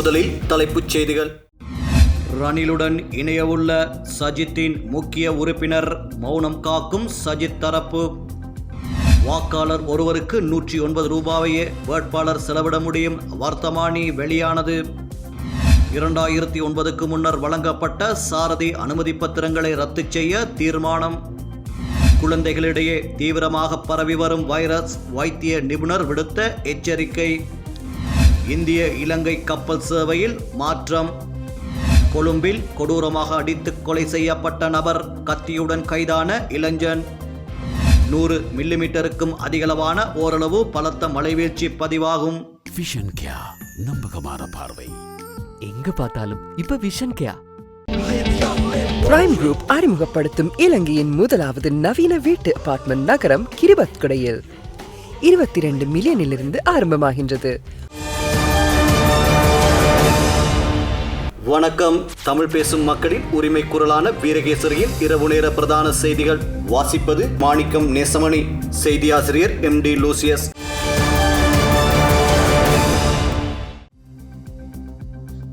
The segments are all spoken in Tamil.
முதலில் தலைப்புச் செய்திகள். ரணிலுடன் இணையவுள்ள சஜித்தின் முக்கிய உறுப்பினர் மௌனம் காக்கும் சஜித் தரப்பு. வாக்காளர் ஒருவருக்கு நூற்றி ஒன்பது ரூபாவையே வேட்பாளர் செலவிட முடியும். வர்த்தமானி வெளியானது. இரண்டாயிரத்தி ஒன்பதுக்கு முன்னர் வழங்கப்பட்ட சாரதி அனுமதி பத்திரங்களை ரத்து செய்ய தீர்மானம். குழந்தைகளிடையே தீவிரமாக பரவி வரும் வைரஸ் வைத்திய நிபுணர் விடுத்த எச்சரிக்கை. இந்திய இலங்கை கப்பல் சேவையில் மாற்றம். கொழும்பில் கொடூரமாக அடித்து கொலை செய்யப்பட்ட நபர் கத்தியுடன் கைதான இளைஞன். நூறு மில்லிமீட்டருக்கும் அதிகளவான ஓரளவு பலத்த மழைவீழ்ச்சி பதிவாகும். விஷன் கியா நம்பகமான பார்வை. எங்க பார்த்தாலும் இப்ப விஷன் கேயா பிரைம் குரூப் அறிமுகப்படுத்தும் இலங்கையின் முதலாவது நவீன வீட்டு அபார்ட்மெண்ட் நகரம் கிரிபத்குடையில். இருபத்தி ரெண்டு மில்லியனிலிருந்து ஆரம்பமாகின்றது. வணக்கம். தமிழ் பேசும் மக்களின் உரிமை குரலான வீரகேசரியின் இரவு நேர பிரதான செய்திகள். வாசிப்பது மாணிக்கம் நேசமணி. செய்தியாசிரியர் எம் டி லூசியஸ்.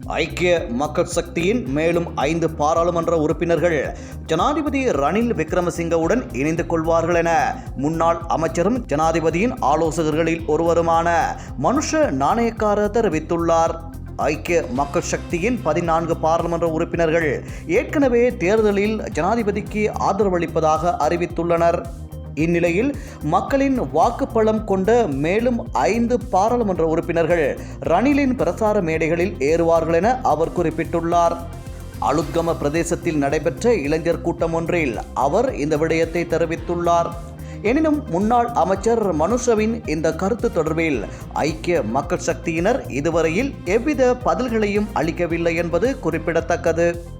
ஐக்கிய மக்கள் சக்தியின் மேலும் ஐந்து பாராளுமன்ற உறுப்பினர்கள் ஜனாதிபதி ரணில் விக்ரமசிங்கவுடன் இணைந்து கொள்வார்கள் என முன்னாள் அமைச்சரும் ஜனாதிபதியின் ஆலோசகர்களில் ஒருவருமான மனுஷ நாணயக்காரர் தெரிவித்துள்ளார். ஐக்கிய மக்கள் சக்தியின் பதினான்கு பாராளுமன்ற உறுப்பினர்கள் ஏற்கனவே தேர்தலில் ஜனாதிபதிக்கு ஆதரவளிப்பதாக அறிவித்துள்ளனர். இந்நிலையில் மக்களின் வாக்குப்பளம் கொண்ட மேலும் ஐந்து பாராளுமன்ற உறுப்பினர்கள் ரணிலின் பிரசார மேடைகளில் ஏறுவார்கள் என அவர் குறிப்பிட்டுள்ளார். அலுத்கம பிரதேசத்தில் நடைபெற்ற இளைஞர் கூட்டம் ஒன்றில் அவர் இந்த விடயத்தை தெரிவித்துள்ளார். எனினும் முன்னாள் அமைச்சர் மனுஷவின் இந்த கருத்து தொடர்பில் ஐக்கிய மக்கள் சக்தியினர் இதுவரையில் எவ்வித பதில்களையும் அளிக்கவில்லை என்பது குறிப்பிடத்தக்கது.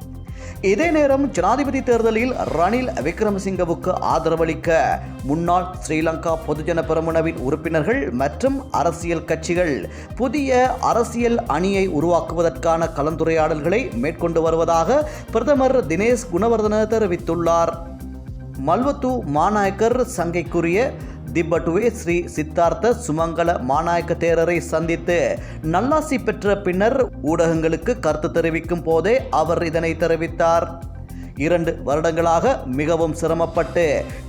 இதே நேரம் ஜனாதிபதி தேர்தலில் ரணில் விக்ரமசிங்கவுக்கு ஆதரவளிக்க முன்னாள் ஸ்ரீலங்கா பொதுஜன பெருமுனவின் உறுப்பினர்கள் மற்றும் அரசியல் கட்சிகள் புதிய அரசியல் அணியை உருவாக்குவதற்கான கலந்துரையாடல்களை மேற்கொண்டு வருவதாக பிரதமர் தினேஷ் குணவர்தன தெரிவித்துள்ளார். மல்வத்து மாநாயக்கர் சங்கைக்குரிய திப்பட்டுவே ஸ்ரீ சித்தார்த்த சுமங்கல மாநாயக்க தேரரை சந்தித்து நல்லாசி பெற்ற பின்னர் ஊடகங்களுக்கு கருத்து தெரிவிக்கும் போதே அவர் இதனை தெரிவித்தார். இரண்டு வருடங்களாக மிகவும் சிரமப்பட்டு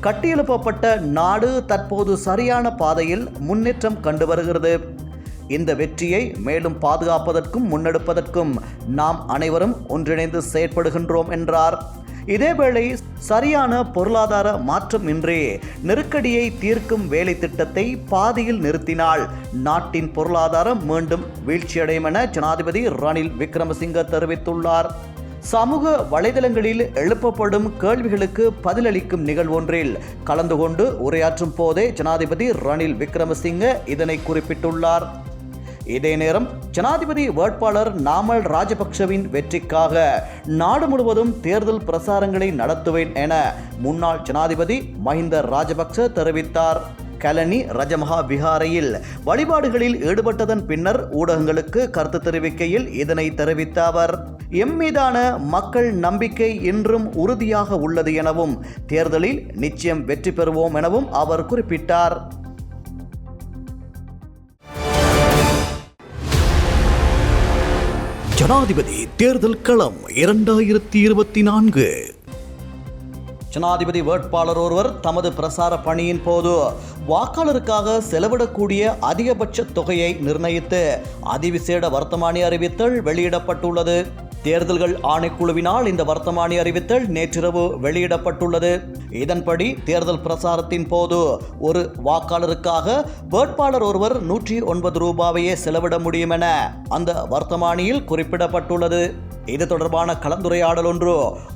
கட்டியெழுப்பப்பட்ட நாடு தற்போது சரியான பாதையில் முன்னேற்றம் கண்டு வருகிறது. இந்த வெற்றியை மேலும் பாதுகாப்பதற்கும் முன்னெடுப்பதற்கும் நாம் அனைவரும் ஒன்றிணைந்து செயற்படுகின்றோம் என்றார். இதேவேளை சரியான பொருளாதார மாற்றமின்றி நெருக்கடியை தீர்க்கும் வேலை திட்டத்தை பாதியில் நிறுத்தினால் நாட்டின் பொருளாதாரம் மீண்டும் வீழ்ச்சியடையும் என ஜனாதிபதி ரணில் விக்ரமசிங்க தெரிவித்துள்ளார். சமூக வலைதளங்களில் எழுப்பப்படும் கேள்விகளுக்கு பதிலளிக்கும் நிகழ்வொன்றில் கலந்து கொண்டு உரையாற்றும் போதே ஜனாதிபதி ரணில் விக்ரமசிங்க இதனை குறிப்பிட்டுள்ளார். இதே நேரம் ஜனாதிபதி வேட்பாளர் நாமல் ராஜபக்ஷவின் வெற்றிக்காக நாடு முழுவதும் தேர்தல் பிரசாரங்களை நடத்துவேன் என முன்னாள் ஜனாதிபதி மஹிந்த ராஜபக்ஷ தெரிவித்தார். கலனி ரஜமஹா விஹாரையில் வழிபாடுகளில் ஈடுபட்டதன் பின்னர் ஊடகங்களுக்கு கருத்து தெரிவிக்கையில் இதனை தெரிவித்த அவர் எம் மீதான மக்கள் நம்பிக்கை இன்றும் உறுதியாக உள்ளது எனவும் தேர்தலில் நிச்சயம் வெற்றி பெறுவோம் எனவும் அவர் குறிப்பிட்டார். ஜனாதிபதி தேர்தல் களம் இரண்டாயிரத்தி இருபத்தி நான்கு. ஜனாதிபதி வேட்பாளர் ஒருவர் தமது பிரசார பணியின் போது வாக்காளருக்காக செலவிடக்கூடிய அதிகபட்ச தொகையை நிர்ணயித்து அதிவிசேட வர்த்தமானி அறிவித்தல் வெளியிடப்பட்டுள்ளது. தேர்தல்கள் ஆணைக்குழுவினால் இந்த வர்த்தமானி அறிவித்தல் நேற்றிரவு வெளியிடப்பட்டுள்ளது. இதன்படி தேர்தல் பிரசாரத்தின் போது ஒரு வாக்காளருக்காக வேட்பாளர் ஒருவர் நூற்றி ஒன்பது ரூபாவையே செலவிட முடியும் என அந்த வர்த்தமானியில் குறிப்பிடப்பட்டுள்ளது. இது தொடர்பான கலந்துரையாடல் ஒன்று.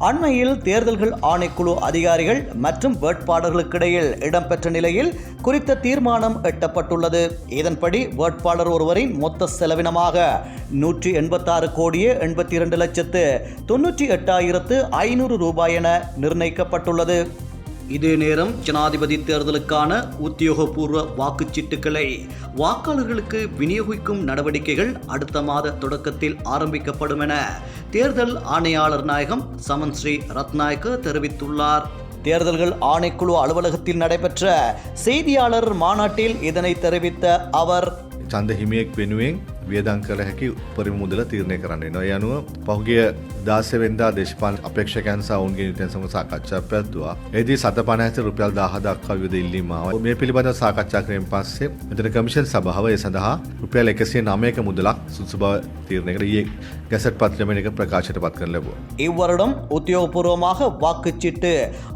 அண்மையில் தேர்தல்கள் ஆணைக்குழு அதிகாரிகள் மற்றும் வேட்பாளர்களுக்கிடையில் இடம்பெற்ற நிலையில் குறித்த தீர்மானம் எட்டப்பட்டுள்ளது. இதன்படி வேட்பாளர் ஒருவரின் மொத்த செலவினமாக நூற்றி எண்பத்தாறு கோடியே எண்பத்தி இரண்டு லட்சத்து தொன்னூற்றி எட்டாயிரத்து ஐநூறு ரூபாய் என நிர்ணயிக்கப்பட்டுள்ளது. இதே நேரம் ஜனாதிபதி தேர்தலுக்கான உத்தியோகபூர்வ வாக்குச்சீட்டுகளை வாக்காளர்களுக்கு விநியோகிக்கும் நடவடிக்கைகள் அடுத்த மாத தொடக்கத்தில் ஆரம்பிக்கப்படும் என தேர்தல் ஆணையாளர் நாயகம் சமன் ஸ்ரீ ரத்நாயக்க தெரிவித்துள்ளார். தேர்தல்கள் ஆணைக்குழு அலுவலகத்தில் நடைபெற்ற செய்தியாளர் மாநாட்டில் இதனை தெரிவித்த அவர் சந்த ஹிமியக் வெனுவேங் වියදං කළ හැකි උපරිම මුදල තීරණය කරන්න නො යනුව පහුගිය දාසවෙන්දා දේශපාල අපේක්ෂකයන් සවුන්ගේ නිතැන් සම සාකච්ඡා පැත්තුවා ඒදී සත පනඇත රුපියල් දහදක්වා විද ඉල්ලීමාව මේ පිළිබඳ සාකච්ඡා කරයෙන් පස්සේ මෙතන කමිෂන් සභාව ඒ සඳහා රුපියල් එකසිය නමයක මුදලක් සුසු බව තීරණයකට ඒ ගැසට පත්‍රමණ එක ප්‍රකාශයට පත් කර ලැබුව. இவ்வருடம் உத்தியோகபூர்வமாக வாக்குச்சீட்டு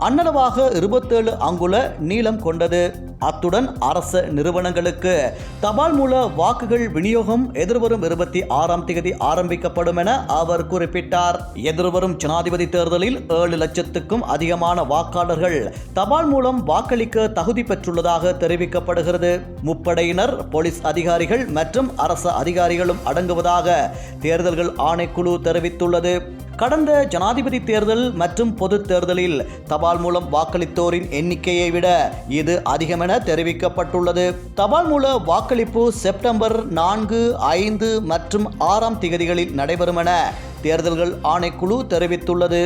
அன்னளவாக இருபத்தேழு அங்குல நீளம் கொண்டது அத்துடன் அரச நிறுவனங்களுக்கு தபால் மூல வாக்குகள் விநியோகம் எதிர்வரும் இருபத்தி ஆறாம் தேதி ஆரம்பிக்கப்படும் என அவர் குறிப்பிட்டார். எதிர்வரும் ஜனாதிபதி தேர்தலில் ஏழு லட்சத்துக்கும் அதிகமான வாக்காளர்கள் தபால் மூலம் வாக்களிக்க தகுதி பெற்றுள்ளதாக தெரிவிக்கப்படுகிறது. முப்படையினர் போலீஸ் அதிகாரிகள் மற்றும் அரசு அதிகாரிகளும் அடங்குவதாக தேர்தல்கள் ஆணைக்குழு தெரிவித்துள்ளது. கடந்த ஜனாதிபதி தேர்தல் மற்றும் பொது தேர்தலில் தபால் மூலம் வாக்களித்தோரின் எண்ணிக்கையை விட இது அதிகமென தெரிவிக்கப்பட்டுள்ளது. தபால் மூல வாக்களிப்பு செப்டம்பர் நான்கு ஐந்து மற்றும் ஆறாம் திகதிகளில் நடைபெறும் என தேர்தல்கள் ஆணைக்குழு தெரிவித்துள்ளது.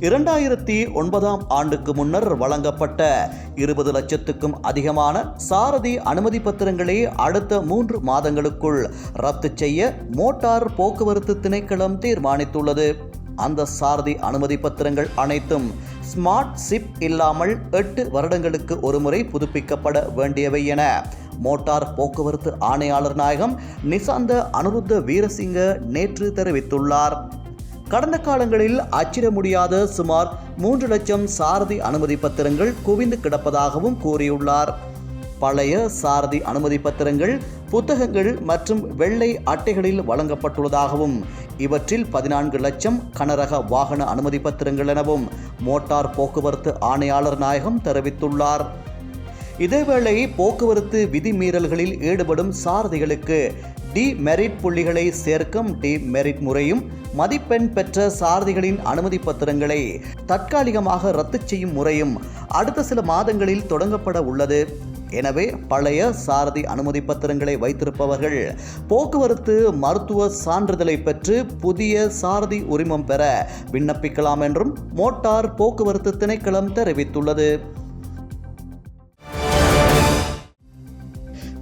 இரண்டாயிரத்தி ஒன்பதாம் ஆண்டுக்கு முன்னர் வழங்கப்பட்ட இருபது லட்சத்துக்கும் அதிகமான சாரதி அனுமதி பத்திரங்களை அடுத்த மூன்று மாதங்களுக்குள் ரத்து செய்ய மோட்டார் போக்குவரத்து திணைக்களம் தீர்மானித்துள்ளது. அந்த சாரதி அனுமதி பத்திரங்கள் அனைத்தும் ஸ்மார்ட் சிப் இல்லாமல் எட்டு வருடங்களுக்கு ஒருமுறை புதுப்பிக்கப்பட வேண்டியவை என மோட்டார் போக்குவரத்து ஆணையாளர் நாயகம் நிசாந்த அனுருத்த வீரசிங்க நேற்று தெரிவித்துள்ளார். கடந்த காலங்களில் அச்சிட முடியாத சுமார் மூன்று லட்சம் சாரதி அனுமதி பத்திரங்கள் குவிந்து கிடப்பதாகவும் கூறியுள்ளார். பழைய சாரதி அனுமதி பத்திரங்கள் புத்தகங்கள் மற்றும் வெள்ளை அட்டைகளில் வழங்கப்பட்டுள்ளதாகவும் இவற்றில் பதினான்கு லட்சம் கனரக வாகன அனுமதி பத்திரங்கள் எனவும் மோட்டார் போக்குவரத்து ஆணையாளர் நாயகம் தெரிவித்துள்ளார். இதேவேளை போக்குவரத்து விதிமீறல்களில் ஈடுபடும் சாரதிகளுக்கு டி மெரிட் புள்ளிகளை சேர்க்கும் டி மெரிட் முறையும் மதிப்பெண் பெற்ற சாரதிகளின் அனுமதி பத்திரங்களை தற்காலிகமாக ரத்து செய்யும் முறையும் அடுத்த சில மாதங்களில் தொடங்கப்பட உள்ளது. எனவே பழைய சாரதி அனுமதி பத்திரங்களை வைத்திருப்பவர்கள் போக்குவரத்து மருத்துவ சான்றிதழை பெற்று புதிய சாரதி உரிமம் பெற விண்ணப்பிக்கலாம் என்றும் மோட்டார் போக்குவரத்து திணைக்களம் தெரிவித்துள்ளது.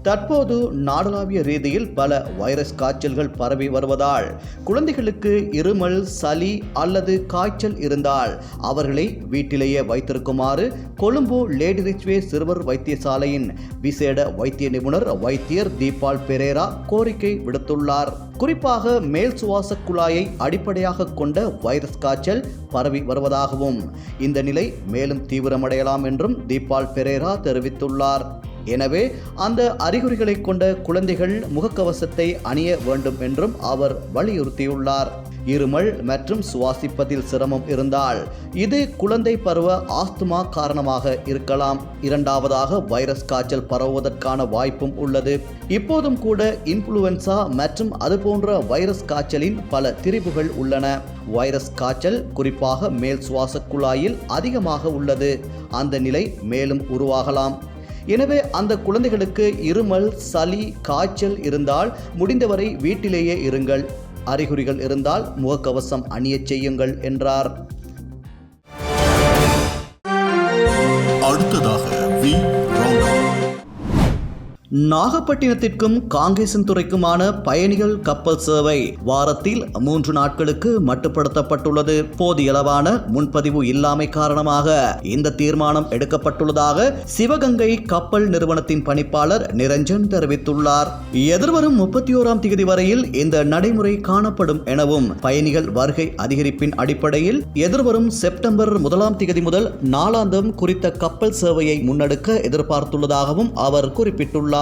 தற்போது நாடளாவிய ரீதியில் பல வைரஸ் காய்ச்சல்கள் பரவி வருவதால் குழந்தைகளுக்கு இருமல் சளி அல்லது காய்ச்சல் இருந்தால் அவர்களை வீட்டிலேயே வைத்திருக்குமாறு கொழும்பு லேடி ரிச்வே சிறுவர் வைத்தியசாலையின் விசேட வைத்திய நிபுணர் வைத்தியர் தீபால் பெரேரா கோரிக்கை விடுத்துள்ளார். குறிப்பாக மேல் சுவாச குழாயை அடிப்படையாக கொண்ட வைரஸ் காய்ச்சல் பரவி வருவதாகவும் இந்த நிலை மேலும் தீவிரமடையலாம் என்றும் தீபால் பெரேரா தெரிவித்துள்ளார். எனவே அந்த அறிகுறிகளை கொண்ட குழந்தைகள் முகக்கவசத்தை அணிய வேண்டும் என்றும் அவர் வலியுறுத்தியுள்ளார். இருமல் மற்றும் சுவாசிப்பதில் சிரமம் இருந்தால் இது குழந்தை பருவ ஆஸ்துமா காரணமாக இருக்கலாம். இரண்டாவதாக வைரஸ் காய்ச்சல் பரவுவதற்கான வாய்ப்பும் உள்ளது. இப்போதும் கூட இன்ஃப்ளூவன்சா மற்றும் அதுபோன்ற வைரஸ் காய்ச்சலின் பல திரிபுகள் உள்ளன. வைரஸ் காய்ச்சல் குறிப்பாக மேல் சுவாச குழாயில் அதிகமாக உள்ளது. அந்த நிலை மேலும் உருவாகலாம். எனவே அந்த குழந்தைகளுக்கு இருமல் சளி காய்ச்சல் இருந்தால் முடிந்தவரை வீட்டிலேயே இருங்கள். அறிகுறிகள் இருந்தால் முகக்கவசம் அணியச் செய்யுங்கள் என்றார். அடுத்ததாக வி நாகப்பட்டினத்திற்கும் காங்கேசன் துறைக்குமான பயணிகள் கப்பல் சேவை வாரத்தில் மூன்று நாட்களுக்கு மட்டுப்படுத்தப்பட்டுள்ளது. போதியளவான முன்பதிவு இல்லாமை காரணமாக இந்த தீர்மானம் எடுக்கப்பட்டுள்ளதாக சிவகங்கை கப்பல் நிறுவனத்தின் பணிப்பாளர் நிரஞ்சன் தெரிவித்துள்ளார். எதிர்வரும் முப்பத்தி ஓராம் தேதி வரையில் இந்த நடைமுறை காணப்படும் எனவும் பயணிகள் வருகை அதிகரிப்பின் அடிப்படையில் எதிர்வரும் செப்டம்பர் முதலாம் தேதி முதல் நாளாந்தம் குறித்த கப்பல் சேவையை முன்னெடுக்க எதிர்பார்த்துள்ளதாகவும் அவர் குறிப்பிட்டுள்ளார்.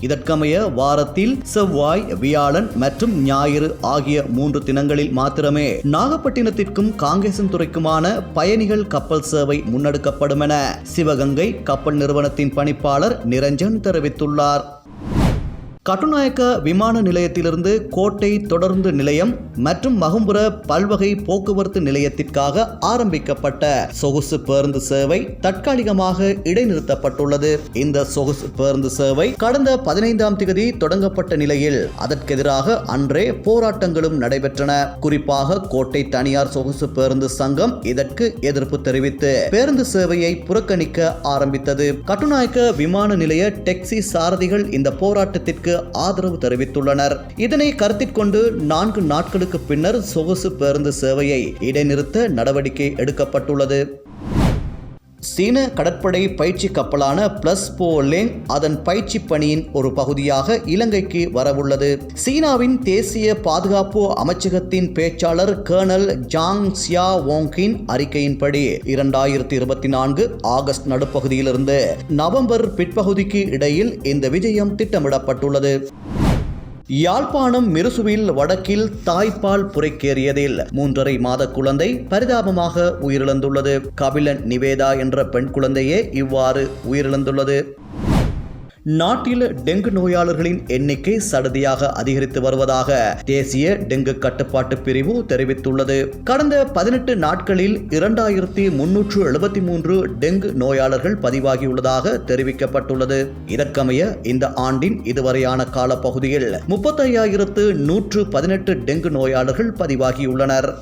இதற்கமைய வாரத்தில் செவ்வாய் வியாழன் மற்றும் ஞாயிறு ஆகிய மூன்று தினங்களில் மாத்திரமே நாகப்பட்டினத்திற்கும் காங்கேசன் துறைக்குமான பயணிகள் கப்பல் சேவை முன்னெடுக்கப்படும் என சிவகங்கை கப்பல் நிறுவனத்தின் பணிப்பாளர் நிரஞ்சன் தெரிவித்துள்ளார். கட்டுநாயக்க விமான நிலையத்திலிருந்து கோட்டை தொடர்ந்து நிலையம் மற்றும் மகும்புர பல்வகை போக்குவரத்து நிலையத்திற்காக ஆரம்பிக்கப்பட்ட சொகுசு பேருந்து சேவை தற்காலிகமாக இடைநிறுத்தப்பட்டுள்ளது. இந்த சொகுசு பேருந்து சேவை கடந்த பதினைந்தாம் தேதி தொடங்கப்பட்ட நிலையில் அதற்கெதிராக அன்றே போராட்டங்களும் நடைபெற்றன. குறிப்பாக கோட்டை தனியார் சொகுசு பேருந்து சங்கம் இதற்கு எதிர்ப்பு தெரிவித்து பேருந்து சேவையை புறக்கணிக்க ஆரம்பித்தது. கட்டுநாயக்க விமான நிலைய டெக்ஸி சாரதிகள் இந்த போராட்டத்திற்கு ஆதரவு தெரிவித்துள்ளனர். இதனை கருத்தில் கொண்டு நான்கு நாட்களுக்கு பின்னர் சொகுசு பேருந்து சேவையை இடைநிறுத்த நடவடிக்கை எடுக்கப்பட்டுள்ளது. சீன கடற்படை பயிற்சி கப்பலான பிளஸ் போலேங் அதன் பயிற்சி பணியின் ஒரு பகுதியாக இலங்கைக்கு வரவுள்ளது. சீனாவின் தேசிய பாதுகாப்பு அமைச்சகத்தின் பேச்சாளர் கர்னல் ஜாங் சியா வோங்கின் அறிக்கையின்படி இரண்டாயிரத்தி இருபத்தி நான்கு ஆகஸ்ட் நடுப்பகுதியிலிருந்து நவம்பர் பிற்பகுதிக்கு இடையில் இந்த விஜயம் திட்டமிடப்பட்டுள்ளது. யாழ்ப்பாணம் மிருசுவில் வடக்கில் தாய்ப்பால் புரைக்கேறியதில் மூன்றரை மாத குழந்தை பரிதாபமாக உயிரிழந்துள்ளது. கபிலன் நிவேதா என்ற பெண் குழந்தையே இவ்வாறு உயிரிழந்துள்ளது. நாட்டில் டெங்கு நோயாளர்களின் எண்ணிக்கை சடதியாக அதிகரித்து வருவதாக தேசிய டெங்கு கட்டுப்பாட்டு பிரிவு தெரிவித்துள்ளது. கடந்த பதினெட்டு நாட்களில் இரண்டாயிரத்தி முன்னூற்று எழுபத்தி மூன்று டெங்கு நோயாளர்கள் பதிவாகியுள்ளதாக தெரிவிக்கப்பட்டுள்ளது. இதற்கமைய இந்த ஆண்டின் இதுவரையான காலப்பகுதியில் முப்பத்தையாயிரத்து நூற்று பதினெட்டு டெங்கு நோயாளர்கள் பதிவாகியுள்ளனர்.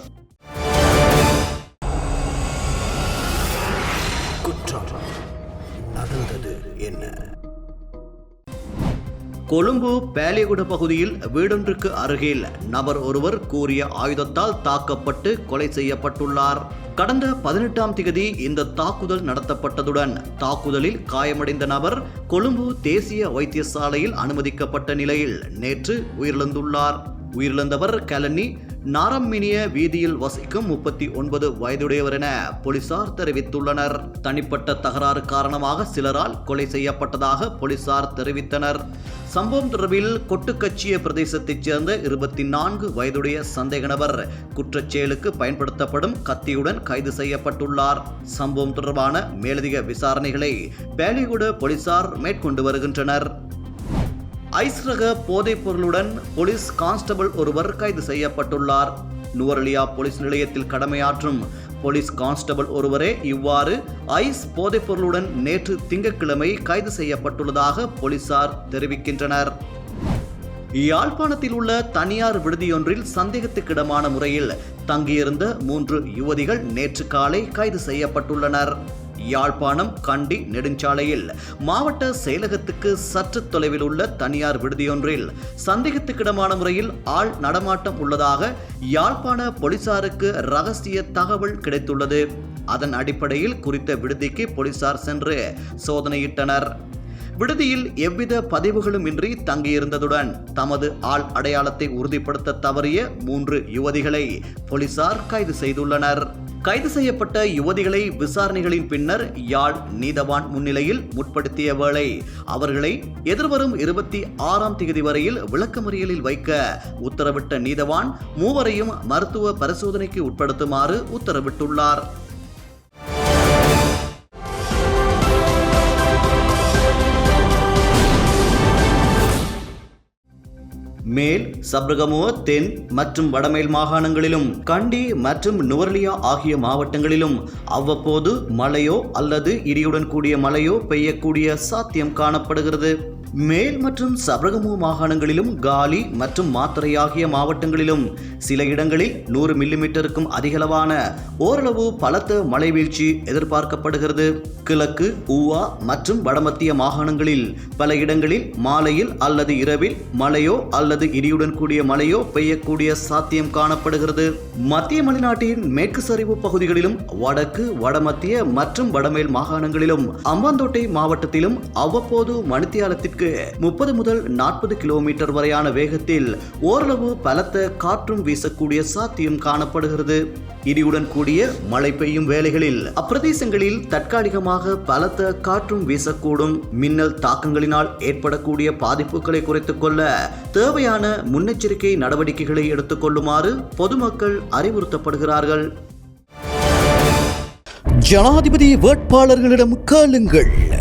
கொழும்பு பேலியகுட பகுதியில் வீடொன்றுக்கு அருகில் நபர் ஒருவர் கூறிய ஆயுதத்தால் தாக்கப்பட்டு கொலை செய்யப்பட்டுள்ளார். கடந்த பதினெட்டாம் திகதி இந்த தாக்குதல் நடத்தப்பட்டதுடன் தாக்குதலில் காயமடைந்த நபர் கொழும்பு தேசிய வைத்தியசாலையில் அனுமதிக்கப்பட்ட நிலையில் நேற்று உயிரிழந்துள்ளார். உயிரிழந்தவர் கலனி நாரம்மினிய வீதியில் வசிக்கும் முப்பத்தி ஒன்பது வயதுடையவர் என போலீசார் தெரிவித்துள்ளனர். தனிப்பட்ட தகராறு காரணமாக சிலரால் கொலை செய்யப்பட்டதாக போலீசார் தெரிவித்தனர். சம்பவம் தொடர்பில் கொட்டுக்கச்சிய பிரதேசத்தைச் சேர்ந்த இருபத்தி நான்கு வயதுடைய சந்தேக நபர் குற்றச்செயலுக்கு பயன்படுத்தப்படும் கத்தியுடன் கைது செய்யப்பட்டுள்ளார். சம்பவம் தொடர்பான மேலதிக விசாரணைகளை பேலிகுட போலீசார் மேற்கொண்டு வருகின்றனர். ஐஸ் ரக போதைப் பொருளுடன் போலீஸ் கான்ஸ்டபிள் ஒருவர் கைது செய்யப்பட்டுள்ளார். நுவரலியா போலீஸ் நிலையத்தில் கடமையாற்றும் போலீஸ் கான்ஸ்டபிள் ஒருவரே இவ்வாறு ஐஸ் போதைப் பொருளுடன் நேற்று திங்கட்கிழமை கைது செய்யப்பட்டுள்ளதாக போலீசார் தெரிவிக்கின்றனர். யாழ்ப்பாணத்தில் உள்ள தனியார் விடுதியொன்றில் சந்தேகத்துக்கிடமான முறையில் தங்கியிருந்த மூன்று யுவதிகள் நேற்று காலை கைது செய்யப்பட்டுள்ளனர். யாழ்ப்பாணம் கண்டி நெடுஞ்சாலையில் மாவட்ட செயலகத்துக்கு சற்று தொலைவில் உள்ள தனியார் விடுதியொன்றில் சந்தேகத்துக்கிடமான முறையில் ஆள் நடமாட்டம் உள்ளதாக யாழ்ப்பாண போலீசாருக்கு ரகசிய தகவல் கிடைத்துள்ளது. அதன் அடிப்படையில் குறித்த விடுதிக்கு போலீசார் சென்று சோதனையிட்டனர். விடுதியில் எவ்வித பதிவுகளும் இன்றி தங்கியிருந்ததுடன் தமது ஆள் அடையாளத்தை உறுதிப்படுத்த தவறிய மூன்று யுவதிகளை போலீசார் கைது செய்துள்ளனர். கைது செய்யப்பட்ட யுவதிகளை விசாரணைகளின் பின்னர் யாழ் நீதவான் முன்னிலையில் முற்படுத்திய வேளை அவர்களை எதிர்வரும் இருபத்தி ஆறாம் தேதி வரையில் விளக்கமறியலில் வைக்க உத்தரவிட்ட நீதவான் மூவரையும் மருத்துவ பரிசோதனைக்கு உட்படுத்துமாறு உத்தரவிட்டுள்ளார். மேல் சப்ரகமோ தென் மற்றும் வடமேல் மாகாணங்களிலும் கண்டி மற்றும் நுவர்லியா ஆகிய மாவட்டங்களிலும் அவ்வப்போது மழையோ அல்லது இடியுடன் கூடிய மழையோ பெய்யக்கூடிய சாத்தியம் காணப்படுகிறது. மேல் மற்றும் சபரகமு மாகாணங்களிலும் காலி மற்றும் மாத்தரை ஆகிய மாவட்டங்களிலும் சில இடங்களில் நூறு மில்லிமீட்டருக்கும் அதிகளவான ஓரளவு பலத்த மழை வீழ்ச்சி எதிர்பார்க்கப்படுகிறது. கிழக்கு ஊவா மற்றும் வடமத்திய மாகாணங்களில் பல இடங்களில் மாலையில் அல்லது இரவில் மழையோ அல்லது இடியுடன் கூடிய மழையோ பெய்யக்கூடிய சாத்தியம் காணப்படுகிறது. மத்திய மலைநாட்டின் மேற்கு சரிவு பகுதிகளிலும் வடக்கு வடமத்திய மற்றும் வடமேல் மாகாணங்களிலும் அம்பாந்தோட்டை மாவட்டத்திலும் அவ்வப்போது மணித்தியாலத்திற்கு முப்பது முதல் நாற்பது கிலோமீட்டர் வரையான வேகத்தில் ஓரளவு பலத்த காற்றும் வீசக்கூடிய சாத்தியம் காணப்படுகிறது. இடியுடன் கூடிய மழை பெய்யும் வேளைகளில் அப்பிரதேசங்களில் தற்காலிகமாக பலத்த காற்றும் வீசக்கூடும். மின்னல் தாக்கங்களினால் ஏற்படக்கூடிய பாதிப்புகளை குறைத்துக் கொள்ள தேவையான முன்னெச்சரிக்கை நடவடிக்கைகளை எடுத்துக்கொள்ளுமாறு பொதுமக்கள் அறிவுறுத்தப்படுகிறார்கள். ஜனாதிபதி வேட்பாளர்களிடம் கேளுங்கள்.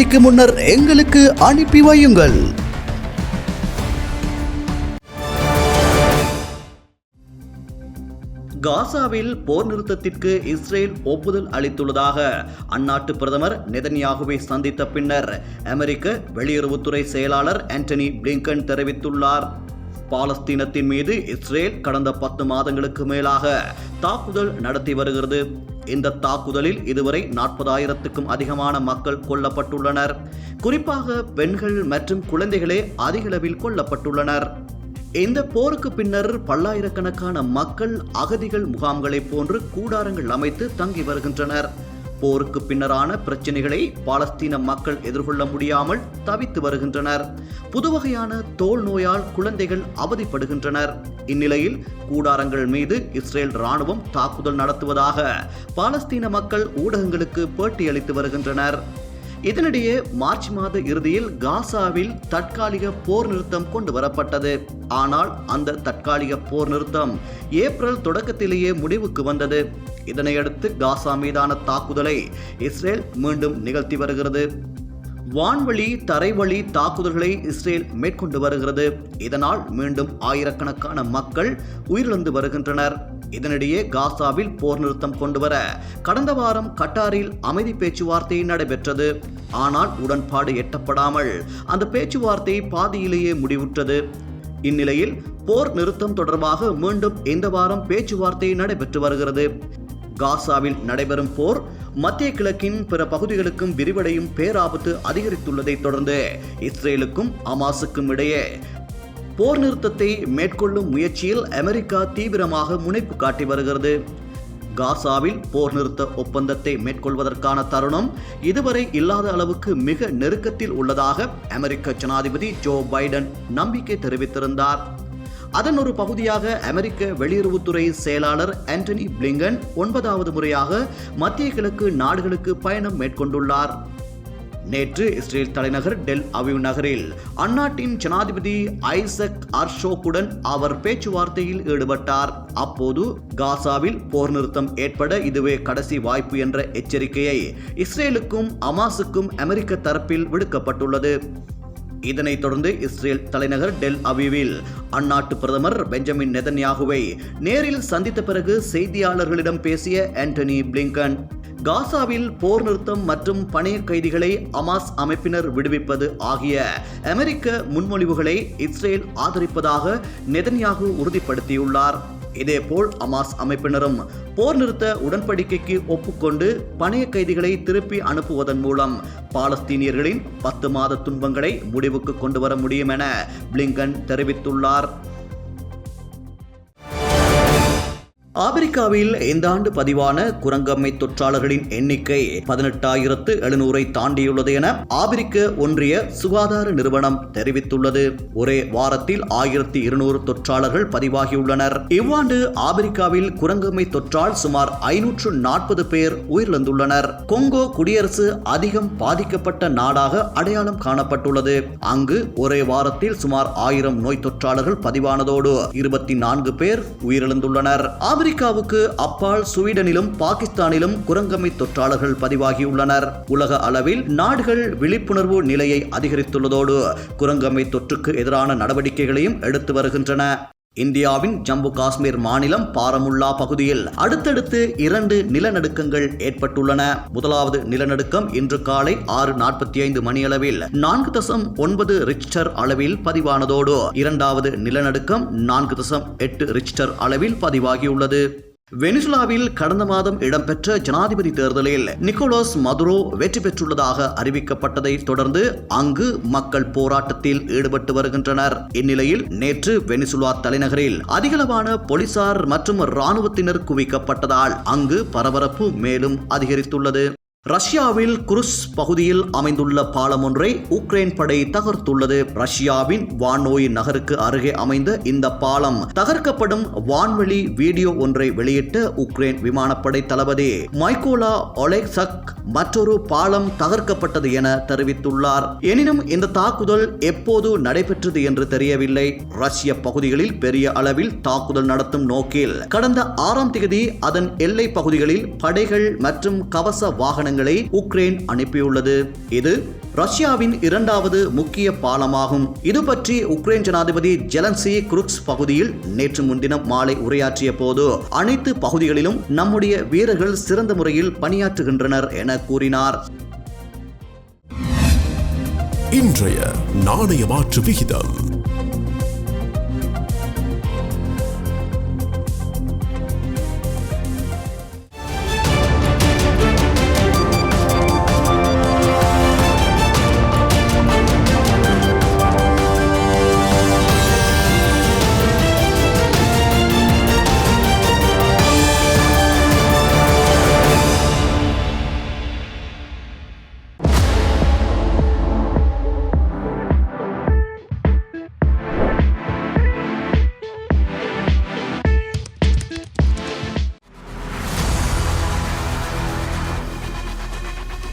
டெலிவரிக்கு முன்னர் எங்களுக்கு அனுப்பி வையுங்கள். காசாவில் போர் நிறுத்தத்திற்கு இஸ்ரேல் ஒப்புதல் அளித்துள்ளதாக அந்நாட்டு பிரதமர் நெதன்யாகுவை சந்தித்த பின்னர் அமெரிக்க வெளியுறவுத்துறை செயலாளர் ஆண்டனி பிளிங்கன் தெரிவித்துள்ளார். பாலஸ்தீனத்தின் மீது இஸ்ரேல் கடந்த பத்து மாதங்களுக்கு மேலாக தாக்குதல் நடத்தி வருகிறது. இந்த தாக்குதலில் இதுவரை நாற்பதாயிரத்துக்கும் அதிகமான மக்கள் கொல்லப்பட்டுள்ளனர். குறிப்பாக பெண்கள் மற்றும் குழந்தைகளே அதிகளவில் கொல்லப்பட்டுள்ளனர். இந்த போருக்கு பின்னர் பல்லாயிரக்கணக்கான மக்கள் அகதிகள் முகாம்களைப் போன்று கூடாரங்கள் அமைத்து தங்கி வருகின்றனர். போருக்கு பின்னரான பிரச்சினைகளை பாலஸ்தீன மக்கள் எதிர்கொள்ள முடியாமல் தவித்து வருகின்றனர். புதுவகையான தோல் நோயால் குழந்தைகள் அவதிப்படுகின்றனர். இந்நிலையில் கூடாரங்கள் மீது இஸ்ரேல் ராணுவம் தாக்குதல் நடத்துவதாக பாலஸ்தீன மக்கள் ஊடகங்களுக்கு பேட்டியளித்து வருகின்றனர். இதனிடையே மார்ச் மாத இறுதியில் காசாவில் தற்காலிக போர் நிறுத்தம் கொண்டு வரப்பட்டது. ஆனால் அந்த தற்காலிக போர் நிறுத்தம் ஏப்ரல் தொடக்கத்திலேயே முடிவுக்கு வந்தது. இதனையடுத்து காசா மீதான தாக்குதலை இஸ்ரேல் மீண்டும் நிகழ்த்தி வருகிறது. வான்வழி தரைவழி தாக்குதல்களை இஸ்ரேல் மேற்கொண்டு வருகிறது. இதனால் மீண்டும் ஆயிரக்கணக்கான மக்கள் உயிரிழந்து வருகின்றனர். இதனிடையே காசாவில் போர் நிறுத்தம் கொண்டுவர கடந்த வாரம் கட்டாரில் அமைதி பேச்சுவார்த்தை நடைபெற்றது. ஆனால் உடன்பாடு எட்டப்படாமல் அந்த பேச்சுவார்த்தை பாதியிலேயே முடிவுற்றது. இந்நிலையில் போர் நிறுத்தம் தொடர்பாக மீண்டும் இந்த வாரம் பேச்சுவார்த்தை நடைபெற்று வருகிறது. காசாவில் நடைபெறும் போர் மத்திய கிழக்கின் பிற பகுதிகளுக்கும் விரிவடையும் பேராபத்து அதிகரித்துள்ளதை தொடர்ந்து இஸ்ரேலுக்கும் அமாசுக்கும் இடையே போர் நிறுத்தத்தை மேற்கொள்ளும் முயற்சியில் அமெரிக்கா தீவிரமாக முனைப்பு காட்டி வருகிறது. காசாவில் போர் நிறுத்த ஒப்பந்தத்தை மேற்கொள்வதற்கான தருணம் இதுவரை இல்லாத அளவுக்கு மிக நெருக்கத்தில் உள்ளதாக அமெரிக்க ஜனாதிபதி ஜோ பைடன் நம்பிக்கை தெரிவித்திருந்தார். அதன் ஒரு பகுதியாக அமெரிக்க வெளியுறவுத்துறை செயலாளர் ஆண்டனி பிளிங்கன் ஒன்பதாவது முறையாக மத்திய கிழக்கு நாடுகளுக்கு பயணம் மேற்கொண்டுள்ளார். நேற்று இஸ்ரேல் தலைநகர் டெல் அவிவ் நகரில் அந்நாட்டின் ஜனாதிபதி ஐசக் அர்ஷோக்குடன் அவர் பேச்சுவார்த்தையில் ஈடுபட்டார். அப்போது காசாவில் போர் நிறுத்தம் ஏற்பட இதுவே கடைசி வாய்ப்பு என்ற எச்சரிக்கையை இஸ்ரேலுக்கும் அமாசுக்கும் அமெரிக்க தரப்பில் விடுக்கப்பட்டுள்ளது. இதனைத் தொடர்ந்து இஸ்ரேல் தலைநகர் டெல் அவிவில் அந்நாட்டு பிரதமர் பெஞ்சமின் நெதன்யாகுவை நேரில் சந்தித்த பிறகு செய்தியாளர்களிடம் பேசிய ஆண்டனி பிளிங்கன். காசாவில் போர் நிறுத்தம் மற்றும் பணைய கைதிகளை அமாஸ் அமைப்பினர் விடுவிப்பது ஆகிய அமெரிக்க முன்மொழிவுகளை இஸ்ரேல் ஆதரிப்பதாக நெதன்யாகு உறுதிப்படுத்தியுள்ளார். இதேபோல் அமாஸ் அமைப்பினரும் போர் நிறுத்த உடன்படிக்கைக்கு ஒப்புக்கொண்டு பணைய கைதிகளை திருப்பி அனுப்புவதன் மூலம் பாலஸ்தீனியர்களின் பத்து மாத துன்பங்களை முடிவுக்கு கொண்டு வர முடியும் என பிளிங்கன் தெரிவித்துள்ளார். ஆப்பிரிக்காவில் இந்த ஆண்டு பதிவான குரங்கம்மை தொற்றாளர்களின் எண்ணிக்கை பதினெட்டாயிரத்து எழுநூறை தாண்டியுள்ளது என ஆப்பிரிக்க ஒன்றிய சுகாதார நிறுவனம் தெரிவித்துள்ளது. ஒரே வாரத்தில் ஆயிரத்தி இருநூறு தொற்றாளர்கள் பதிவாகியுள்ளனர். இவ்வாண்டு ஆப்பிரிக்காவில் குரங்கம்மை தொற்றால் சுமார் ஐநூற்று நாற்பது பேர் உயிரிழந்துள்ளனர். கொங்கோ குடியரசு அதிகம் பாதிக்கப்பட்ட நாடாக அடையாளம் காணப்பட்டுள்ளது. அங்கு ஒரே வாரத்தில் சுமார் ஆயிரம் நோய் தொற்றாளர்கள் பதிவானதோடு இருபத்தி நான்கு பேர் உயிரிழந்துள்ளனர். ஆப்பிரிக்காவுக்கு அப்பால் ஸ்வீடனிலும் பாகிஸ்தானிலும் குரங்கம்மை தொற்றாளர்கள் பதிவாகியுள்ளனர். உலக அளவில் நாடுகள் விழிப்புணர்வு நிலையை அதிகரித்துள்ளதோடு குரங்கம்மை தொற்றுக்கு எதிரான நடவடிக்கைகளையும் எடுத்து வருகின்றன. இந்தியாவின் ஜம்மு காஷ்மீர் மாநிலம் பாரமுல்லா பகுதியில் அடுத்தடுத்து இரண்டு நிலநடுக்கங்கள் ஏற்பட்டுள்ளன. முதலாவது நிலநடுக்கம் இன்று காலை ஆறு நாற்பத்தி ஐந்து மணியளவில் நான்கு தசம் ஒன்பது ரிக்டர் அளவில் பதிவானதோடு இரண்டாவது நிலநடுக்கம் நான்கு தசம் எட்டு ரிக்டர் அளவில் பதிவாகியுள்ளது. வெனிசுலாவில் கடந்த மாதம் இடம்பெற்ற ஜனாதிபதி தேர்தலில் நிக்கோலஸ் மதுரோ வெற்றி பெற்றுள்ளதாக அறிவிக்கப்பட்டதை தொடர்ந்து அங்கு மக்கள் போராட்டத்தில் ஈடுபட்டு வருகின்றனர். இந்நிலையில் நேற்று வெனிசுலா தலைநகரில் அதிகளவான போலீசார் மற்றும் இராணுவத்தினர் குவிக்கப்பட்டதால் அங்கு பரபரப்பு மேலும் அதிகரித்துள்ளது. ரஷ்யாவில் குருஸ் பகுதியில் அமைந்துள்ள பாலம் ஒன்றை உக்ரைன் படை தகர்த்துள்ளது. ரஷ்யாவின் வானோய் நகருக்கு அருகே அமைந்த இந்த பாலம் தகர்க்கப்படும் வான்வெளி வீடியோ ஒன்றை வெளியிட்ட உக்ரைன் விமானப்படை தளபதி மைக்கோலா ஒலெக்சக் மற்றொரு பாலம் தகர்க்கப்பட்டது என தெரிவித்துள்ளார். எனினும் இந்த தாக்குதல் எப்போது நடைபெற்றது என்று தெரியவில்லை. ரஷ்ய பகுதிகளில் பெரிய அளவில் தாக்குதல் நடத்தும் நோக்கில் கடந்த ஆறாம் தேதி அதன் எல்லை பகுதிகளில் படைகள் மற்றும் கவச வாகன வாகனங்களை உக்ரைன் அனுப்பியுள்ளது. இது ரஷ்யாவின் இரண்டாவது முக்கிய பாலமாகும். இது பற்றி உக்ரைன் ஜனாதிபதி ஜெலன்சி குருக்ஸ் பகுதியில் நேற்று முன்தினம் மாலை உரையாற்றிய போது அனைத்து பகுதிகளிலும் நம்முடைய வீரர்கள் சிறந்த முறையில் பணியாற்றுகின்றனர் என கூறினார். இன்றைய நாணய மாற்று விகிதம்.